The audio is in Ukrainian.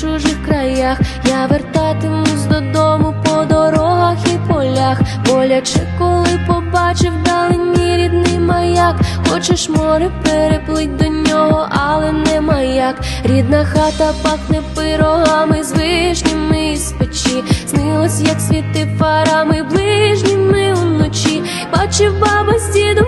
чужих краях, я вертатимусь додому по дорогах і полях, боляче, коли побачив вдалині рідний маяк, хочеш море переплить до нього, але не маяк. Рідна хата пахне пирогами з вишнями з печі, снилось, як світи фарами ближніми уночі, бачив баба з дідом.